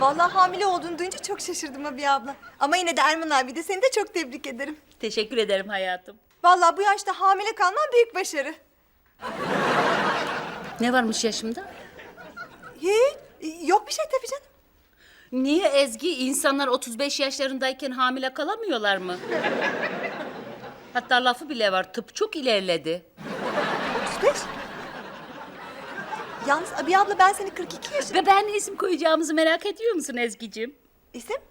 Vallahi hamile olduğunu duyunca çok şaşırdım abi abla. Ama yine de Erman abi de seni de çok tebrik ederim. Teşekkür ederim hayatım. Vallahi bu yaşta hamile kalman büyük başarı. Ne varmış yaşımda? Hiç. Yok bir şey tabii canım. Niye Ezgi? İnsanlar 35 yaşlarındayken hamile kalamıyorlar mı? Hatta lafı bile var. Tıp çok ilerledi. 35. Yalnız abi abla ben seni 42 yaş... Ve ben ne isim koyacağımızı merak ediyor musun Ezgi'cim? İsim?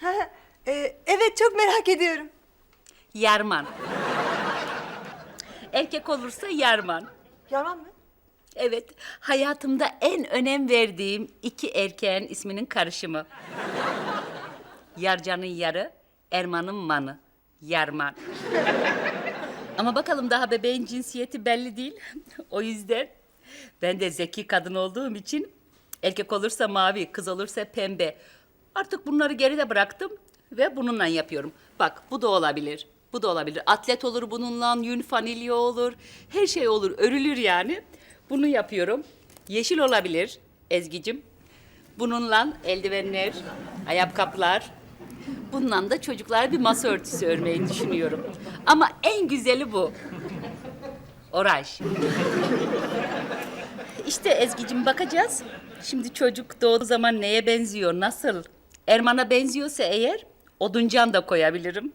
Ha, e, evet çok merak ediyorum. Yarman. Erkek olursa Yarman. Yalan mı? Evet, hayatımda en önem verdiğim iki erkeğin isminin karışımı. Yarcan'ın yarı, Erman'ın manı. Yarman. Ama bakalım daha bebeğin cinsiyeti belli değil. o yüzden ben de zeki kadın olduğum için erkek olursa mavi, kız olursa pembe. Artık bunları geride bıraktım ve bununla yapıyorum. Bak bu da olabilir. Bu da olabilir. Atlet olur bununla, yün fanilya olur. Her şey olur, örülür yani. Bunu yapıyorum. Yeşil olabilir Ezgi'cim. Bununla eldivenler, ayakkabılar. Bununla da çocuklara bir masa örtüsü örmeyi düşünüyorum. Ama en güzeli bu. Oraj. İşte Ezgi'cim bakacağız. Şimdi çocuk doğduğu zaman neye benziyor, nasıl? Erman'a benziyorsa eğer oduncan da koyabilirim.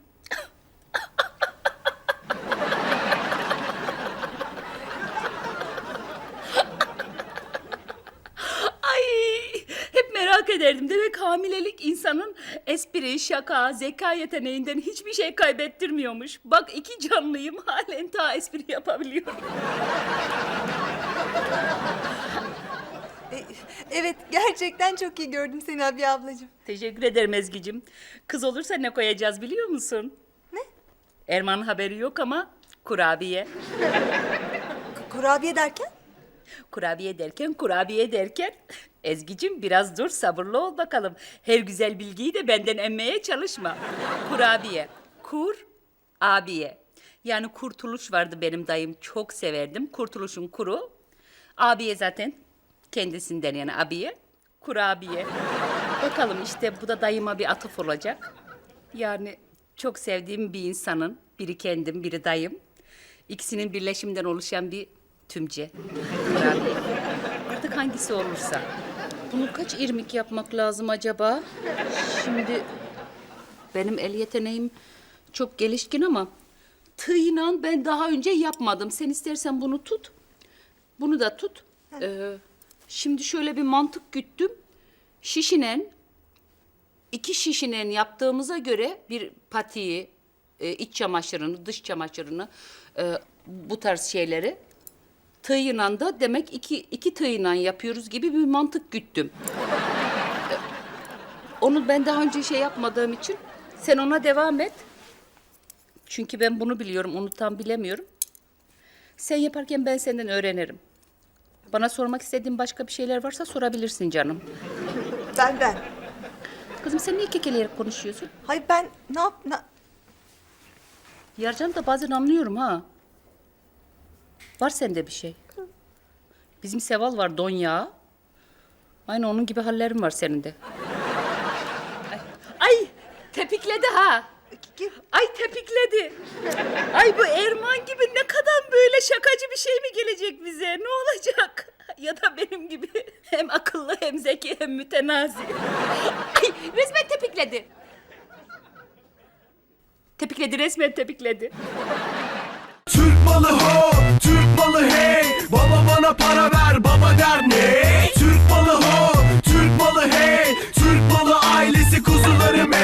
Ay hep merak ederdim. Demek hamilelik insanın espri, şaka, zeka yeteneğinden hiçbir şey kaybettirmiyormuş. Bak iki canlıyım halen ta espri yapabiliyorum. E, evet gerçekten çok iyi gördüm seni abi ablacığım. Teşekkür ederim Ezgi'cim. Kız olursa ne koyacağız biliyor musun? Ne? Erman'ın haberi yok ama kurabiye. K- kurabiye derken? Kurabiye derken kurabiye derken Ezgi'cim biraz dur sabırlı ol bakalım. Her güzel bilgiyi de benden emmeye çalışma. Kurabiye. Kur abiye. Yani kurtuluş vardı benim dayım çok severdim. Kurtuluşun kuru. Abiye zaten kendisinden yani abiye. Kurabiye. Bakalım işte bu da dayıma bir atıf olacak. Yani çok sevdiğim bir insanın, biri kendim, biri dayım. İkisinin birleşiminden oluşan bir tümce. Artık hangisi olursa. Bunu kaç irmik yapmak lazım acaba? Şimdi benim el yeteneğim çok gelişkin ama tığla ben daha önce yapmadım. Sen istersen bunu tut. Bunu da tut. Ee, şimdi şöyle bir mantık güttüm. Şişinen iki şişinen yaptığımıza göre bir patiyi, e, iç çamaşırını, dış çamaşırını, e, bu tarz şeyleri tığıyla da demek iki, iki tığıyla yapıyoruz gibi bir mantık güttüm. E, Onu ben daha önce şey yapmadığım için sen ona devam et. Çünkü ben bunu biliyorum, onu tam bilemiyorum. Sen yaparken ben senden öğrenirim. Bana sormak istediğin başka bir şeyler varsa sorabilirsin canım. Ben ben. Kızım sen niye kekeleyerek konuşuyorsun? Hayır ben ne yap... Ne... Yarcan'ı da bazen anlıyorum ha. Var sende bir şey. Bizim Seval var Donya. Aynı onun gibi hallerin var senin de. Ay, ay tepikledi ha. Ay tepikledi. Ay bu Erman gibi ne kadar böyle şakacı bir şey mi gelecek bize? Ne olacak? Ya da benim gibi hem akıllı hem zeki hem mütenazi. Ay resmen tepikledi. Tepikledi resmen tepikledi. Türk malı ho, Türk malı hey. Baba bana para